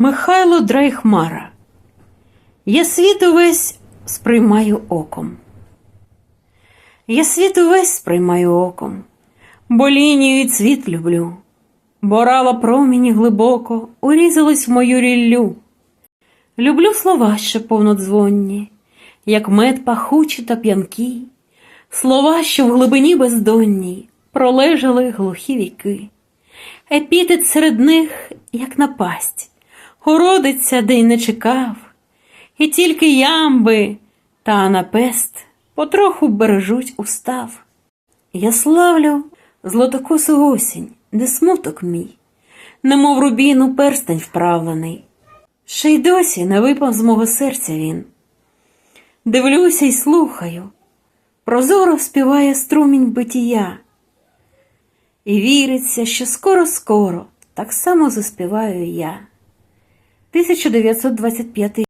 Михайло Драйхмара. Я світ увесь сприймаю оком. Я світ увесь сприймаю оком, бо лінію і цвіт люблю, бо рала промені глибоко урізались в мою ріллю. Люблю слова ще повнодзвонні, як мед пахучі та п'янкі, слова, що в глибині бездонній пролежали глухі віки. Епітет серед них, як напасть, городиться, де й не чекав, і тільки ямби та анапест потроху бережуть устав. Я славлю злотокосу осінь, де смуток мій, немов рубіну перстень вправлений. Ще й досі не випав з мого серця він. Дивлюся й слухаю, прозоро співає струмінь битія. І віриться, що скоро-скоро так само заспіваю я. 1925